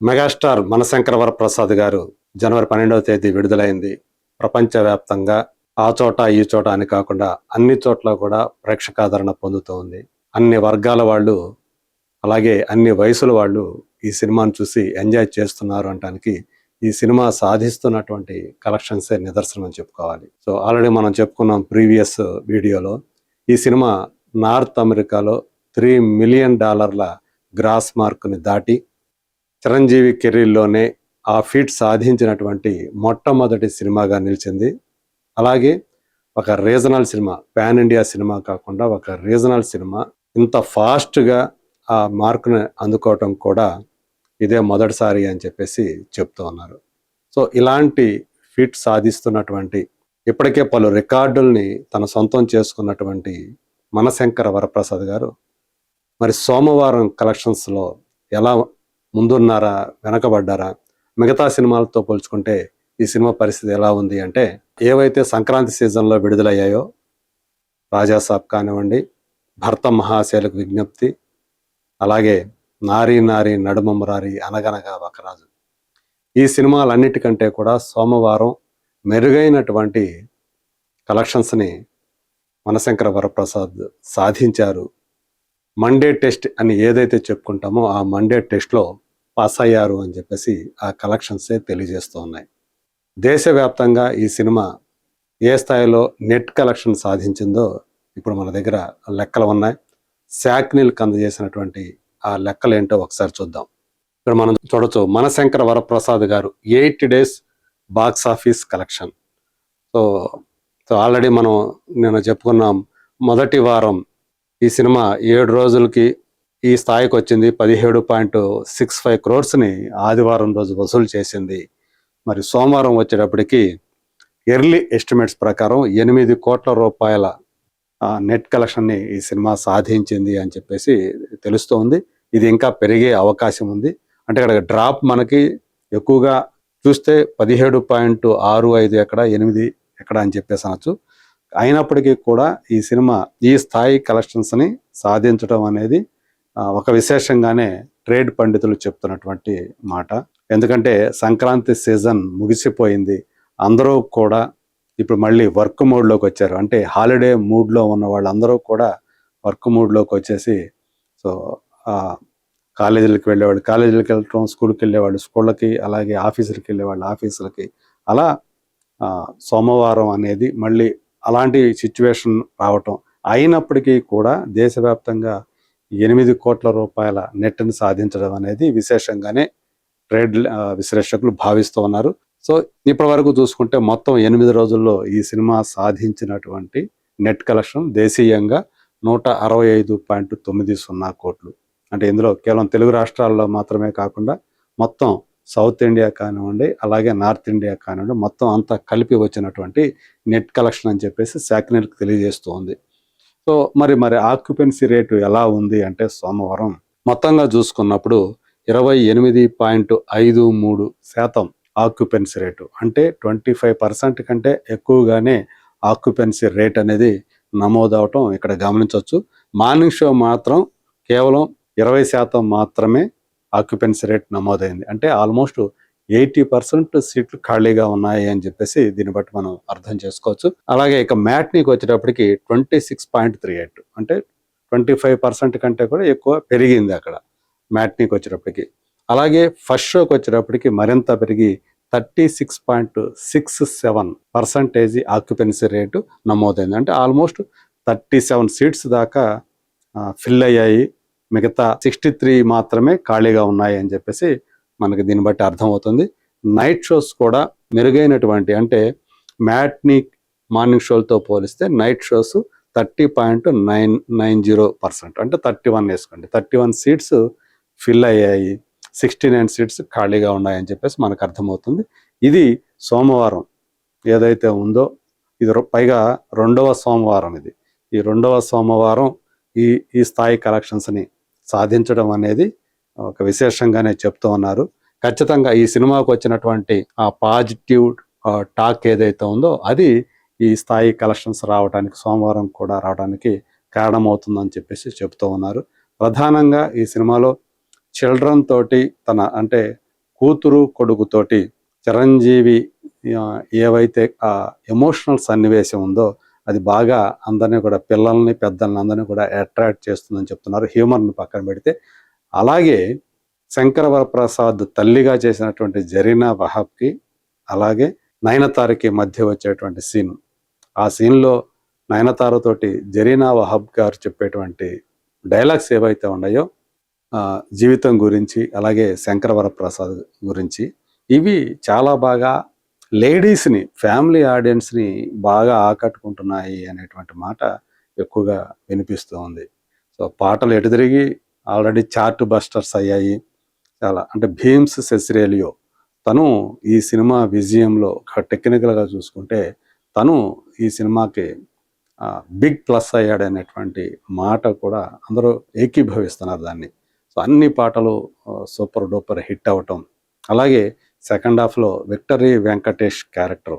Megastar మనశంకర Varaprasad గారు జనవరి పన్నెండవ తేదీ విడుదలైంది. ప్రపంచవ్యాప్తంగా ఆ చోట ఈ చోట అని కాకుండా అన్ని చోట్ల కూడా ప్రేక్షకాదరణ పొందుతూ ఉంది అన్ని వర్గాల వాళ్ళు అలాగే అన్ని వయసుల వాళ్ళు ఈ సినిమాను చూసి ఎంజాయ్ చేస్తున్నారు అనటానికి ఈ సినిమా సాధిస్తున్నటువంటి కలెక్షన్సే నిదర్శనం అని చెప్పుకోవాలి. సో ఆల్రెడీ మనం చెప్పుకున్నాం ప్రీవియస్ వీడియోలో ఈ సినిమా నార్త్ అమెరికాలో త్రీ మిలియన్ డాలర్ల గ్రాస్ మార్క్ని దాటి చిరంజీవి కెరీర్లోనే ఆ ఫీట్ సాధించినటువంటి మొట్టమొదటి సినిమాగా నిలిచింది. అలాగే ఒక regional cinema pan India cinema కాకుండా ఒక రీజనల్ సినిమా. ఇంత ఫాస్ట్గా ఆ మార్కుని అందుకోవటం కూడా ఇదే మొదటిసారి అని చెప్పేసి చెప్తూ ఉన్నారు. సో ఇలాంటి ఫీట్ సాధిస్తున్నటువంటి ఇప్పటికే పలు రికార్డుల్ని తన సొంతం చేసుకున్నటువంటి మనశంకర వరప్రసాద్ గారు మరి సోమవారం కలెక్షన్స్లో ఎలా ముందున్నారా వెనకబడ్డారా? మిగతా సినిమాలతో పోల్చుకుంటే ఈ సినిమా పరిస్థితి ఎలా ఉంది అంటే ఏవైతే సంక్రాంతి సీజన్లో విడుదలయ్యాయో రాజాసాబ్ కానివ్వండి భర్త మహాశైలకు విజ్ఞప్తి అలాగే నారీ నారీ నడుమమ్మరారి అనగనగా వకరాజు. ఈ సినిమాలన్నిటికంటే కూడా సోమవారం మెరుగైనటువంటి కలెక్షన్స్ని మనశంకర వరప్రసాద్ సాధించారు. మండే టెస్ట్ అని ఏదైతే చెప్పుకుంటామో ఆ మండే టెస్ట్లో పాస్ అయ్యారు అని చెప్పేసి ఆ కలెక్షన్సే తెలియజేస్తూ ఉన్నాయి దేశవ్యాప్తంగా ఈ సినిమా ఏ స్థాయిలో నెట్ కలెక్షన్ సాధించిందో ఇప్పుడు మన దగ్గర లెక్కలు ఉన్నాయి. శాక్నిల్ అందజేసినటువంటి ఆ లెక్కలు ఏంటో ఒకసారి చూద్దాం. ఇక్కడ మనం చూడొచ్చు Mana Shankara Varaprasad Garu eight days box office collection so so already మనం నేను చెప్పుకున్నాం మొదటి వారం ఈ సినిమా ఏడు రోజులకి ఈ స్థాయికి వచ్చింది. పదిహేడు పాయింట్ సిక్స్ ఫైవ్ క్రోర్స్ని ఆదివారం రోజు వసూలు చేసింది. మరి సోమవారం వచ్చేటప్పటికి ఎర్లీ ఎస్టిమేట్స్ ప్రకారం ఎనిమిది కోట్ల రూపాయల నెట్ కలెక్షన్ని ఈ సినిమా సాధించింది అని చెప్పేసి తెలుస్తోంది. ఇది ఇంకా పెరిగే అవకాశం ఉంది. అంటే ఇక్కడ డ్రాప్ మనకి ఎక్కువగా చూస్తే పదిహేడు పాయింట్ ఆరు ఐదు ఎక్కడ ఎనిమిది ఎక్కడ అని చెప్పేసి అనొచ్చు. అయినప్పటికీ కూడా ఈ సినిమా ఈ స్థాయి కలెక్షన్స్ని సాధించడం అనేది ఒక విశేషంగానే ట్రేడ్ పండితులు చెప్తున్నటువంటి మాట. ఎందుకంటే సంక్రాంతి సీజన్ ముగిసిపోయింది. అందరూ కూడా ఇప్పుడు మళ్ళీ వర్క్ మోడ్లోకి వచ్చారు. అంటే హాలిడే మూడ్లో ఉన్న వాళ్ళందరూ కూడా వర్క్ మూడ్లోకి వచ్చేసి సో కాలేజీలకు వెళ్ళేవాళ్ళు కాలేజీలకు వెళ్ళటం స్కూల్కి వెళ్ళేవాళ్ళు స్కూళ్ళకి అలాగే ఆఫీసులకు వెళ్ళేవాళ్ళు ఆఫీసులకి. అలా సోమవారం అనేది మళ్ళీ అలాంటి సిచ్యువేషన్ రావటం. అయినప్పటికీ కూడా దేశవ్యాప్తంగా ఎనిమిది కోట్ల రూపాయల నెట్ని సాధించడం అనేది విశేషంగానే ట్రేడ్ విశ్లేషకులు భావిస్తూ ఉన్నారు. సో ఇప్పటి వరకు చూసుకుంటే మొత్తం ఎనిమిది రోజుల్లో ఈ సినిమా సాధించినటువంటి నెట్ కలెక్షన్ దేశీయంగా నూట అరవై ఐదు పాయింట్ తొమ్మిది సున్నా కోట్లు. అంటే ఇందులో కేవలం తెలుగు రాష్ట్రాల్లో మాత్రమే కాకుండా మొత్తం సౌత్ ఇండియా కానివ్వండి అలాగే నార్త్ ఇండియా కానివ్వండి మొత్తం అంతా కలిపి వచ్చినటువంటి నెట్ కలెక్షన్ అని చెప్పేసి శాఖనీలకు తెలియజేస్తోంది సో మరి మరి ఆక్యుపెన్సీ రేటు ఎలా ఉంది అంటే సోమవారం మొత్తంగా చూసుకున్నప్పుడు ఇరవై ఎనిమిది పాయింట్ ఐదు మూడు శాతం ఆక్యుపెన్సీ రేటు. అంటే ట్వంటీ ఫైవ్ పర్సెంట్ కంటే ఎక్కువగానే ఆక్యుపెన్సీ రేట్ అనేది నమోదవటం ఇక్కడ గమనించవచ్చు. మార్నింగ్ షో మాత్రం కేవలం ఇరవై శాతం మాత్రమే ఆక్యుపెన్సీ రేట్ నమోదైంది. అంటే ఆల్మోస్ట్ ఎయిటీ పర్సెంట్ సీట్లు ఖాళీగా ఉన్నాయి అని చెప్పేసి దీన్ని బట్టి మనం అర్థం చేసుకోవచ్చు. అలాగే ఇక మ్యాట్నీకి వచ్చేటప్పటికి twenty six point three eight అంటే ట్వంటీ ఫైవ్ పర్సెంట్ కంటే కూడా ఎక్కువ పెరిగింది అక్కడ మ్యాట్నీకి వచ్చేటప్పటికి. అలాగే ఫస్ట్ షోకి వచ్చేటప్పటికి మరింత పెరిగి thirty six point six seven percentage occupancy rate నమోదైంది. అంటే ఆల్మోస్ట్ థర్టీ సెవెన్ సీట్స్ దాకా ఫిల్ అయ్యాయి. మిగతా సిక్స్టీ త్రీ మాత్రమే ఖాళీగా ఉన్నాయి అని చెప్పేసి మనకి దీన్ని బట్టి అర్థమవుతుంది. నైట్ షోస్ కూడా మెరుగైనటువంటి అంటే మ్యాట్ని మార్నింగ్ షోలతో పోలిస్తే night shows thirty point nine nine zero percent అంటే థర్టీ వన్ వేసుకోండి. థర్టీ వన్ సీట్స్ ఫిల్ అయ్యాయి. సిక్స్టీ నైన్ సీట్స్ ఖాళీగా ఉన్నాయని చెప్పేసి మనకు అర్థమవుతుంది. ఇది సోమవారం ఏదైతే ఉందో ఇది పైగా రెండవ సోమవారం ఇది. ఈ రెండవ సోమవారం ఈ ఈ స్థాయి కలెక్షన్స్ని సాధించడం అనేది ఒక విశేషంగానే చెప్తూ ఉన్నారు. ఖచ్చితంగా ఈ సినిమాకు వచ్చినటువంటి ఆ పాజిటివ్ టాక్ ఏదైతే ఉందో అది ఈ స్థాయి కలెక్షన్స్ రావడానికి సోమవారం కూడా రావడానికి కారణమవుతుందని చెప్పేసి చెప్తూ ఉన్నారు. ప్రధానంగా ఈ సినిమాలో చిల్డ్రన్ తోటి తన అంటే కూతురు కొడుకుతోటి చిరంజీవి ఏవైతే ఆ ఎమోషనల్ సన్నివేశం ఉందో అది బాగా అందరినీ కూడా పిల్లల్ని పెద్దల్ని అందరినీ కూడా అట్రాక్ట్ చేస్తుందని చెప్తున్నారు. హ్యూమర్ని పక్కన పెడితే అలాగే శంకర వరప్రసాద్ తల్లిగా చేసినటువంటి జరీనా వహాబ్కి అలాగే నయనతారకి మధ్య వచ్చేటువంటి సీన్. ఆ సీన్లో నయనతారతోటి జరీనా వహాబ్ గారు చెప్పేటువంటి డైలాగ్స్ ఏవైతే ఉన్నాయో జీవితం గురించి అలాగే శంకర వరప్రసాద్ గురించి ఇవి చాలా బాగా లేడీస్ని ఫ్యామిలీ ఆడియన్స్ని బాగా ఆకట్టుకుంటున్నాయి అనేటువంటి మాట ఎక్కువగా వినిపిస్తూ ఉంది. సో పాటలు ఎటు తిరిగి ఆల్రెడీ చార్ట్ బస్టర్స్ అయ్యాయి. చాలా అంటే భీమ్స్ సెసిరేలియో తను ఈ సినిమా విజయంలో ఒక టెక్నికల్గా చూసుకుంటే తను ఈ సినిమాకి బిగ్ ప్లస్ అయ్యాడు అనేటువంటి మాట కూడా అందరూ ఏకీభవిస్తున్నారు దాన్ని. సో అన్ని పాటలు సూపర్ డూపర్ హిట్ అవ్వటం అలాగే సెకండ్ హాఫ్లో విక్టరీ వెంకటేష్ క్యారెక్టర్.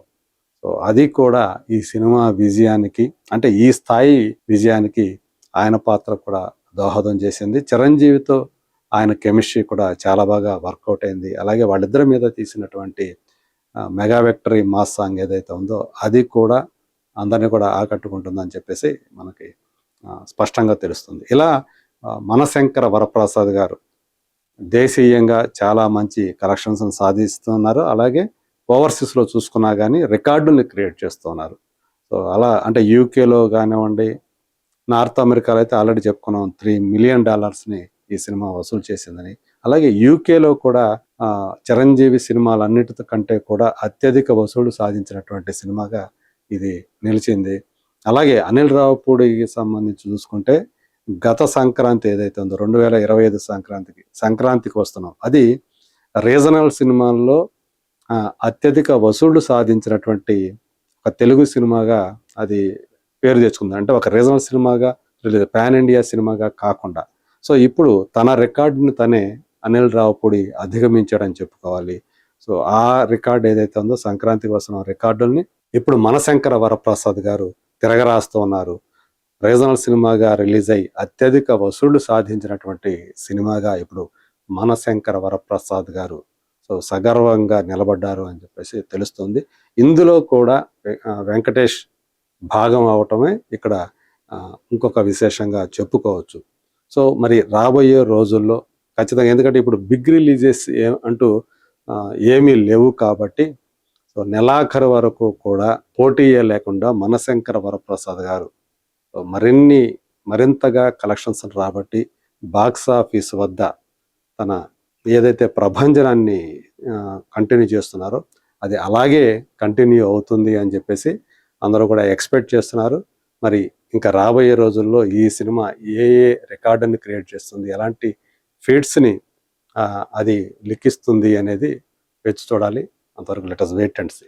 సో అది కూడా ఈ సినిమా విజయానికి అంటే ఈ స్థాయి విజయానికి ఆయన పాత్ర కూడా దోహదం చేసింది. చిరంజీవితో ఆయన కెమిస్ట్రీ కూడా చాలా బాగా వర్కౌట్ అయింది. అలాగే వాళ్ళిద్దరి మీద తీసినటువంటి మెగా విక్టరీ మాస్ సాంగ్ ఏదైతే ఉందో అది కూడా అందరినీ కూడా ఆకట్టుకుంటుందని చెప్పేసి మనకి స్పష్టంగా తెలుస్తుంది. ఇలా మనశంకర వరప్రసాద్ గారు దేశీయంగా చాలా మంచి కలెక్షన్స్ సాధిస్తున్నారు. అలాగే ఓవర్సీస్లో చూసుకున్నా కానీ రికార్డుని క్రియేట్ చేస్తున్నారు. సో అలా అంటే యూకేలో కానివ్వండి నార్త్ అమెరికాలో అయితే ఆల్రెడీ చెప్పుకున్నాం త్రీ మిలియన్ డాలర్స్ని ఈ సినిమా వసూలు చేసిందని. అలాగే యూకేలో కూడా చిరంజీవి సినిమాలన్నిటి కంటే కూడా అత్యధిక వసూలు సాధించినటువంటి సినిమాగా ఇది నిలిచింది. అలాగే అనిల్ రావుపూడికి సంబంధించి చూసుకుంటే గత సంక్రాంతి ఏదైతే ఉందో రెండు వేల ఇరవై ఐదు సంక్రాంతికి సంక్రాంతికి వస్తున్నాం. అది రీజనల్ సినిమాల్లో అత్యధిక వసూళ్ళు సాధించినటువంటి ఒక తెలుగు సినిమాగా అది పేరు తెచ్చుకుంది. అంటే ఒక రీజనల్ సినిమాగా రిలీజ్ పాన్ ఇండియా సినిమాగా కాకుండా. సో ఇప్పుడు తన రికార్డుని తనే అనిల్ రావుపూడి అధిగమించాడని చెప్పుకోవాలి. సో ఆ రికార్డు ఏదైతే ఉందో సంక్రాంతికి వస్తున్న రికార్డుల్ని ఇప్పుడు మనశంకర వరప్రసాద్ గారు తిరగరాస్తూ ఉన్నారు. రీజనల్ సినిమాగా రిలీజ్ అయ్యి అత్యధిక వసూళ్ళు సాధించినటువంటి సినిమాగా ఇప్పుడు మనశంకర వరప్రసాద్ గారు సో సగర్వంగా నిలబడ్డారు అని చెప్పేసి తెలుస్తుంది. ఇందులో కూడా వెంకటేష్ భాగం అవటమే ఇక్కడ ఇంకొక విశేషంగా చెప్పుకోవచ్చు. సో మరి రాబోయే రోజుల్లో ఖచ్చితంగా ఎందుకంటే ఇప్పుడు బిగ్ రిలీజెస్ ఏ అంటూ ఏమీ లేవు కాబట్టి సో నెలాఖరు వరకు కూడా పోటీయే లేకుండా మనశంకర వరప్రసాద్ గారు మరిన్ని మరింతగా కలెక్షన్స్ రాబట్టి బాక్స్ ఆఫీస్ వద్ద తన ఏదైతే ప్రభంజనాన్ని కంటిన్యూ చేస్తున్నారో అది అలాగే కంటిన్యూ అవుతుంది అని చెప్పేసి అందరూ కూడా ఎక్స్పెక్ట్ చేస్తున్నారు. మరి ఇంకా రాబోయే రోజుల్లో ఈ సినిమా ఏ ఏ రికార్డుని క్రియేట్ చేస్తుంది ఎలాంటి ఫీడ్స్ని అది లిఖిస్తుంది అనేది వేచి చూడాలి. అంతవరకు లెటస్ వెయిట్ అండ్ సీ